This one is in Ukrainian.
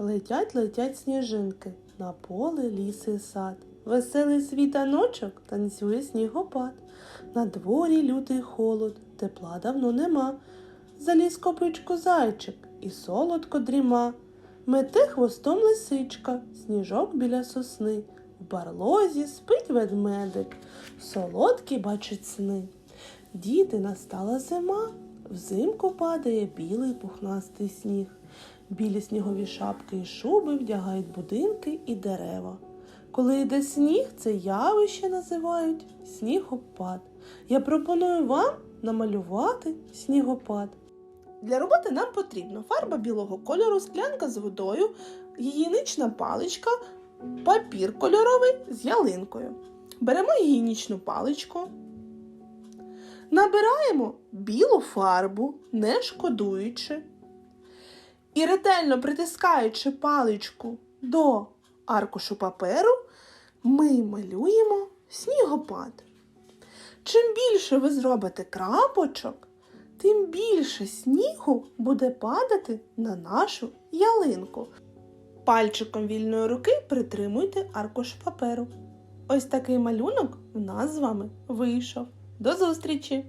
Летять, летять сніжинки на поле, ліс і сад. Веселий світаночок танцює снігопад. На дворі лютий холод, тепла давно нема. Заліз копичку зайчик і солодко дріма. Мете хвостом лисичка, сніжок біля сосни. В барлозі спить ведмедик, солодкі бачить сни. Діти настала зима, взимку падає білий пухнастий сніг. Білі снігові шапки і шуби вдягають будинки і дерева. Коли йде сніг, це явище називають снігопад. Я пропоную вам намалювати снігопад. Для роботи нам потрібно фарба білого кольору, склянка з водою, гігієнична паличка, папір кольоровий з ялинкою. Беремо гігієнічну паличку, набираємо білу фарбу, не шкодуючи, і ретельно притискаючи паличку до аркушу паперу, ми малюємо снігопад. Чим більше ви зробите крапочок, тим більше снігу буде падати на нашу ялинку. Пальчиком вільної руки притримуйте аркуш паперу. Ось такий малюнок в нас з вами вийшов. До зустрічі!